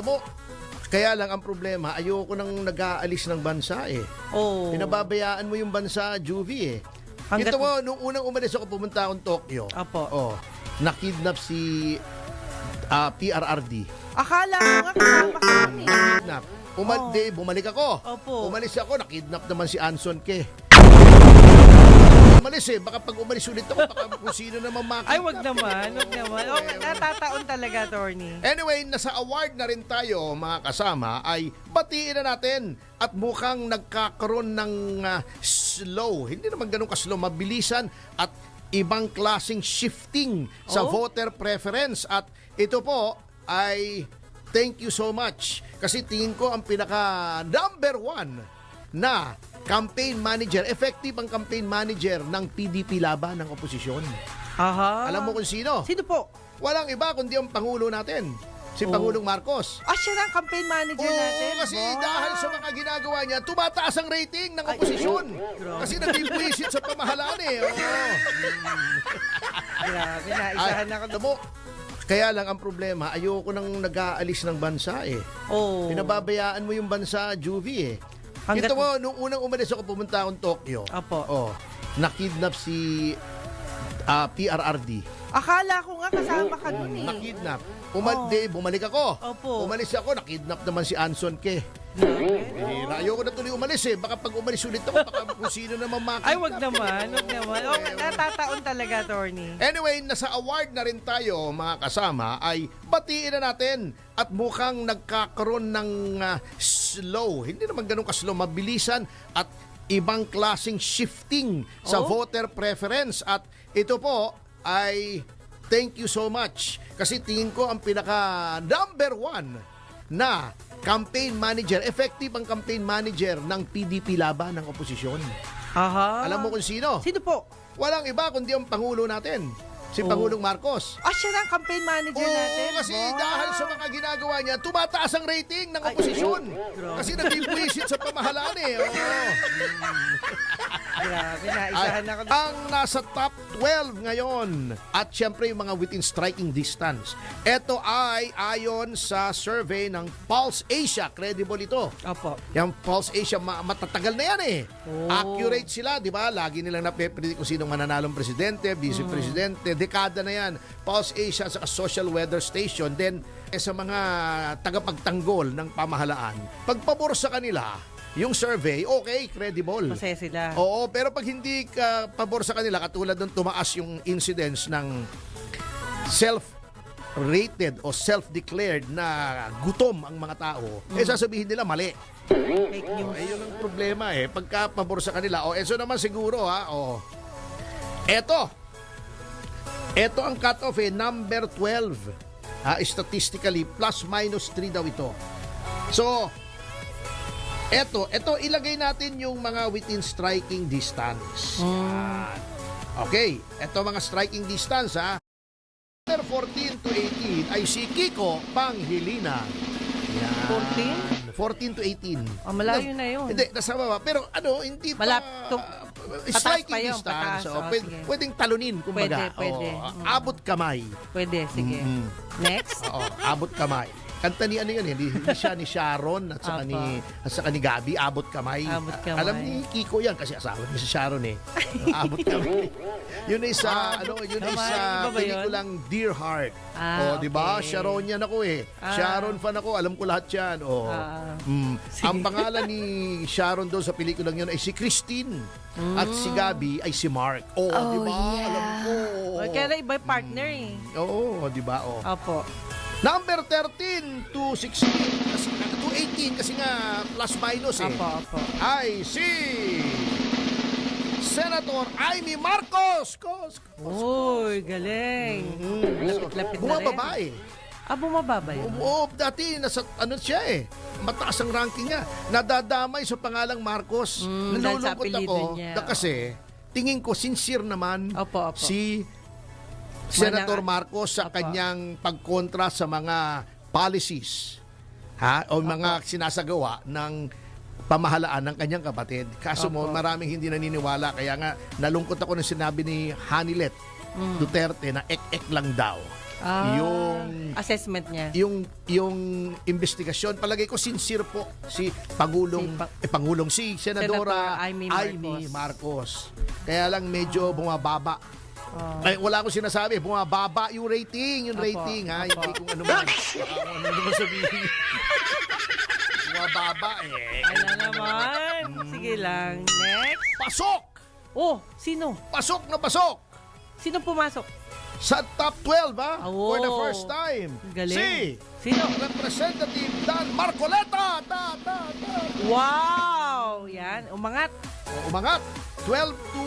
Mo, kaya lang ang problema, ayoko nang nag-aalis ng bansa eh. Oh. Pinababayaan mo yung bansa, Juvie eh. Hanggat- Ito mo, nung unang umalis ako, pumunta akong Tokyo. Apo. Oh, nakidnap si ah, PRRD. Akala ko nga kasama ka nun eh. Nakidnap. Umal- Oh. di, bumalik ako. Opo. Umalis ako, nakidnap naman si Anson Ke. Umalis eh, baka pag umalis ulit ako, baka kung sino naman makita. Ay, wag naman, wag naman. Oh, natataon talaga, attorney. Anyway, nasa award na rin tayo mga kasama ay batiin na natin at mukhang nagkakaroon ng ah, slow, hindi naman ganun ka-slow, mabilisan at ibang klaseng shifting sa Oh. voter preference at ito po ay thank you so much kasi tingin ko ang pinaka number one na campaign manager, effective ang campaign manager ng PDP laban ng oposisyon. Aha. Alam mo kung sino? Sino po? Walang iba kundi ang Pangulo natin, si Oh. Pangulong Marcos. Ah, siya na ang campaign manager Oo, natin. kasi Wow. dahil sa mga ginagawa niya, tumataas ang rating ng oposisyon. grabe. kasi nagbibuisit sa pamahalaan eh. Oo. Grabe, Ay, naisahan ako. alam mo, kaya lang ang problema, ayoko nang nag-aalis ng bansa eh. Oh. Pinababayaan mo yung bansa, Juvie eh. Hanggat- Ito mo, nung unang umalis ako, pumunta akong Tokyo. Apo. Oh, nakidnap si ah, PRRD. Akala ko nga kasama ka nun eh. Nakidnap. Umal- Oh. di, bumalik ako. Opo. Umalis ako, nakidnap naman si Anson Ke. Bihira. Ayoko na tuloy umalis eh. Baka pag umalis ulit ako, baka kung sino naman makita. Ay, wag naman, wag naman. Oh, natataon talaga, attorney. Anyway, nasa award na rin tayo mga kasama ay batiin na natin at mukhang nagkakaroon ng ah, slow, hindi naman ganun ka-slow, mabilisan at ibang klaseng shifting sa Oh. voter preference at ito po ay thank you so much kasi tingin ko ang pinaka number one na campaign manager, effective ang campaign manager ng PDP laban ng oposisyon. Aha. Alam mo kung sino? Sino po? Walang iba kundi ang Pangulo natin, si Oh. Pangulong Marcos. Ah, siya na ang campaign manager Oo, natin. kasi Wow. dahil sa mga ginagawa niya, tumataas ang rating ng oposisyon. grabe. kasi nagbibuisit sa pamahalaan eh. Oo. Grabe, Ay, naisahan ako. ang nasa top 12 ngayon at syempre yung mga within striking distance. Ito ay ayon sa survey ng Pulse Asia. Credible ito. Opo. Yung Pulse Asia, ma- matatagal na yan eh. Oh. Accurate sila, di ba? Lagi nilang nape-predict kung sinong mananalong presidente, vice presidente. Dekada na yan. Pulse Asia sa Social Weather Station. Then, eh, sa mga tagapagtanggol ng pamahalaan, pagpabor sa kanila, yung survey, okay, credible. Masaya sila. Oo, pero pag hindi ka pabor sa kanila, katulad nung tumaas yung incidence ng self-rated o self-declared na gutom ang mga tao, eh sasabihin nila mali. Fake Oh, news. eh, yun ang problema eh. Pagka pabor sa kanila, o, oh, eso naman siguro ha, o. Eto. Eto ang cutoff eh, number 12. Ha, statistically, plus minus 3 daw ito. So, eto, eto ilagay natin yung mga within striking distance. Yan. Okay, eto mga striking distance ha. Number 14 to 18 ay si Kiko Panghilina. Yan. 14 to 18. Oh, malayo na yun. Hindi, nasa baba. Pero ano, hindi pa... Malap- tum- striking pa yun, distance. pataas. Oh, Oh, pwede, sige. pwedeng talunin, kumbaga. Pwede, pwede. Oh, Mm. abot kamay. Pwede, sige. Mm. Next. Oo, abot kamay. Kanta ni ano yun, hindi, hindi siya ni Sharon at saka ni, at saka ni Gabi, abot kamay. Abot kamay. Alam ni Kiko yan kasi asawa niya si Sharon eh. abot kamay. yun ay sa, ano, yun ay sa iba ba yun? pelikulang Dear Heart. Ah, oh, di ba? okay. Sharon yan ako eh. Ah. Sharon fan ako, alam ko lahat yan. Oh. Ah. Mm. Ang pangalan ni Sharon doon sa pelikulang yun ay si Christine. At si Gabi ay si Mark. Oh, di ba? Alam ko. Oh, kaya iba yung partner eh. Oo, di ba? Oh. Opo. Number 13 to 16 kasi to 18 kasi nga plus minus eh. Opo, opo. Ay si Senator Amy Marcos. Kos. Uy, galing. Lapit na rin. Bumababa eh. Ah, bumababa yun. Oo, dati nasa ano siya eh. Mataas ang ranking niya. Nadadamay sa pangalang Marcos. Mm, Nalulungkot ako niya. da- kasi tingin ko sincere naman Opo, opo. si Senator Marcos sa kanyang pagkontra sa mga policies ha o mga sinasagawa ng pamahalaan ng kanyang kapatid. Kaso mo Opo. maraming hindi naniniwala kaya nga nalungkot ako nang sinabi ni Hanilet Duterte na ek-ek lang daw. Ah, Yung assessment niya. yung yung investigasyon palagay ko sincere po si Pangulong Si Pa- eh, Pangulong si Senadora Senator Amy Amy Marcos. Kaya lang medyo bumababa. Oh. Ay, wala akong sinasabi, bumababa yung rating, yung Apo, rating ha, apo. hindi kung ano man. Kung ano naman sabihin. bumababa eh. Ala naman. Sige lang. Next. Pasok! Oh, sino? Pasok na pasok! Sino pumasok? Sa top 12 ha? Oh. For the first time. Galing. Si Sino? Representative Dan Marcoleta. Ta, ta, ta. Wow! Yan, umangat. O, umangat. 12 to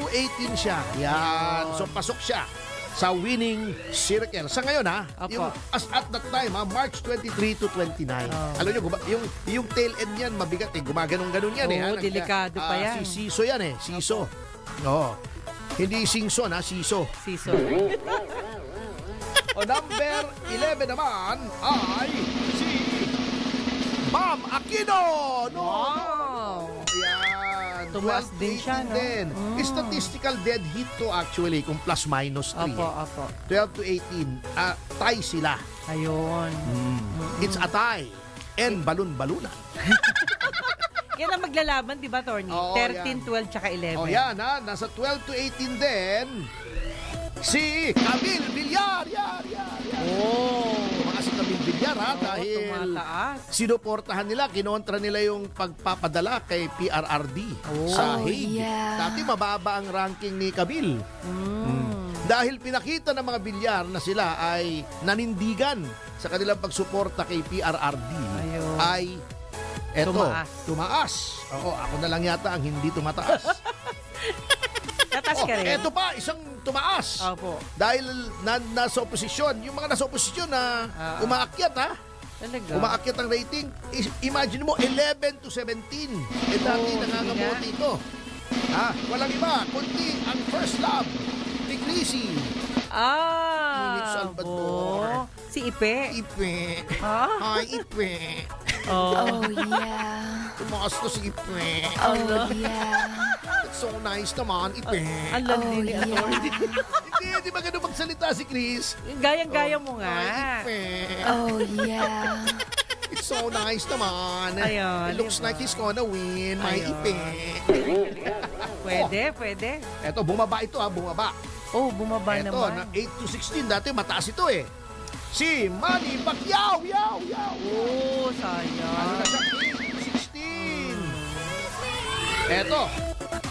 18 siya. Yan. So pasok siya sa winning circle. Sa ngayon ha, Apo. yung, as at that time ha, March 23 to 29. Oh. Alam nyo, yung, yung tail end yan, mabigat eh. Gumaganong-ganon yan eh. Oo, ha. Delikado pa ah, yan. Si Siso yan eh. Siso. Oo. Hindi Singson ha, Siso. Season. O number 11 naman ay si Ma'am Aquino. No, Wow! Tumaas 12, din siya, 18 no? din. Mm. Statistical dead hit to actually kung plus minus 3. Apo, apo. 12 to 18. ah tie sila. Ayun. It's a tie. And balon-balunan. Yan ang maglalaban, di ba, Tony? Oo, 13, 12, tsaka 11. O yan ha, nasa 12 to 18 din. Si Camille Villar. Yan, yan, yan. Oh! Villar ha dahil sinuportahan nila, kinontra nila yung pagpapadala kay PRRD Oh. sa Hague. yeah. Dati mababa ang ranking ni Camille. Mm. Dahil pinakita ng mga bilyar na sila ay nanindigan sa kanilang pagsuporta kay PRRD Ayun. ay eto, Tumaas. tumaas. Oo, ako na lang yata ang hindi tumataas. Tatas oh, ka rin. eto pa, isang tumaas. Opo. Dahil na, nasa oposisyon, yung mga nasa oposisyon na Ah. umaakyat ha, Talaga. umaakyat ang rating. I- Imagine mo, 11 to 17. Eh dati Oh, nangangamote hindi ito. Ha? Walang iba, kundi ang first love ni Chrissy. Ah! Philip Salvador. bo. Si Ipe. Ipe. Ah? Ay, Ipe. Oh. Oh yeah. Tumakas to si Ipe. Oh yeah. It's so nice naman, Ipe. Ang Oh landi ni Atty. Hindi, di ba ganun magsalita si Chris? Gayang-gaya mo Ay, nga. Ipe. Oh yeah. It's so nice naman. Ayun, It looks diba? like he's gonna win, my Ayun. Ipe. Pwede, pwede. Eto, bumaba ito ha, bumaba. Oh, bumaba Eto, naman. na 8 to 16. Dati mataas ito eh. Si Manny Pacquiao, yaw, yaw. Oh, Ano sayang. na siya? 8 to 16. Eto,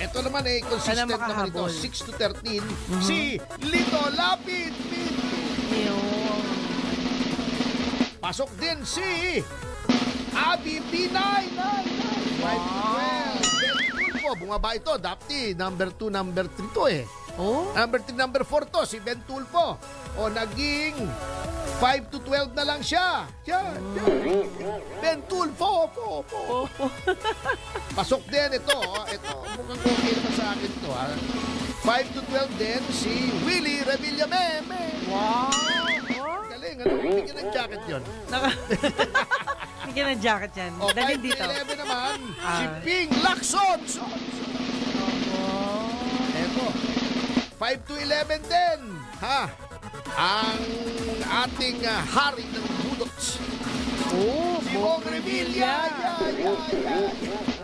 eto naman eh, consistent Sana naman ito. makahabol. 6 to 13. Si Lito Lapid. Yun. Pasok din si Abby Pinay. Nay, nay. 5 to 12. Ben Tulfo, bumaba ito. Dapti, number 2, number 3 to eh. Oh, Number 3, number 4 to, si Ben Tulfo. O naging 5 to 12 na lang siya. Yan, yan. Ben Tulfo, po, po. Pasok din ito. oh. Ito, mukhang okay naman sa akin to. Ha? 5 to 12 din si Willie Revillame. Wow. Oh. Galing, ano? Bigyan ng jacket yon. Naka... Bigyan ng jacket yan. O, 5 Dalhin to dito. 11 naman, si Ah. Ping Lacson. So. Eto, 5 to 11 din. Ha? Ang ating ah, hari ng budots. Oh, Si Bong Revilla. Yeah, yeah, yeah. Ano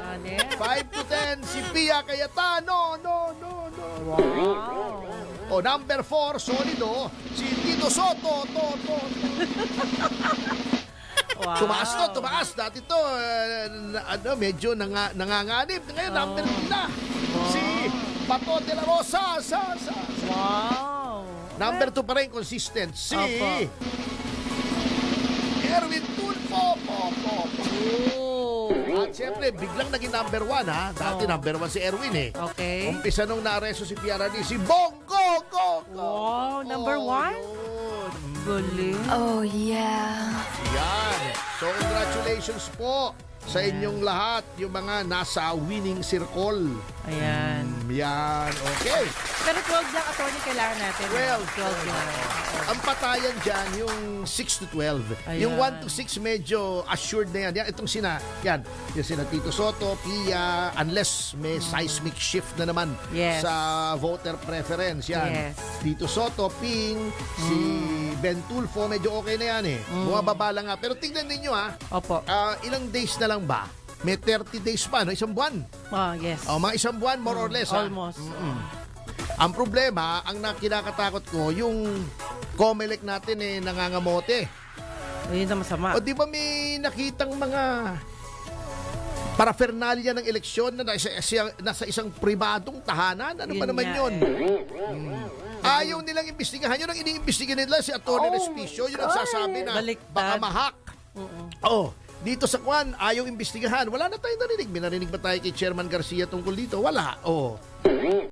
5 to 10, si Pia Cayetano. No, no, no. Wow. O number 4, solido, si Tito Soto. To, to, to. Wow. Tumaas to, tumaas. Dati to, eh, na- ano, medyo nanga, nanganganib. Ngayon, Oh. number 3 na. Si Bato de la Rosa. Sa, sa, sa. Wow. Number 2 pa rin, consistent. Si Opo. Erwin Tulfo. Po, po, po. At syempre, biglang naging number 1 ha. Dati Oh. number 1 si Erwin eh. Okay. Umpisa nung naaresto si PRD, si Bongo, go, go. Wow, number Oh, one? yun. Galing. Oh yeah. Yan. So, congratulations po sa inyong lahat, yung mga nasa winning circle. Ayan. Mm, Yan, okay. Pero 12 lang, attorney, kailangan natin. 12. 12 lang. Ang patayan dyan, yung 6 to 12. Ayan. Yung 1 to 6, medyo assured na yan. yan itong sina, yan, yung sina Tito Soto, Pia, unless may seismic shift na naman Yes. sa voter preference. Yan. Yes. Tito Soto, Ping, si Ben Tulfo, medyo okay na yan eh. Bumababa lang nga. Pero tingnan ninyo ha, Opo. ah, ilang days na lang ba? May 30 days pa, no? isang buwan. Ah, yes. O, mga isang buwan, more or less. ha? Almost. Ang problema, ang nakinakatakot ko, yung Comelec natin eh, nangangamote. Yun na masama. O di ba may nakitang mga paraphernalia ng eleksyon na nasa, siya- nasa isang pribadong tahanan? Ano ba Yun naman nga yun? eh. Hmm. Ayaw nilang imbestigahan. Yun ang iniimbestiga nila si Atty. Respicio. Yun ang sasabi na Baliktad. baka mahak. Oh, dito sa Kwan, ayaw imbestigahan. Wala na tayong narinig. May narinig ba tayo kay Chairman Garcia tungkol dito? Wala. Oh.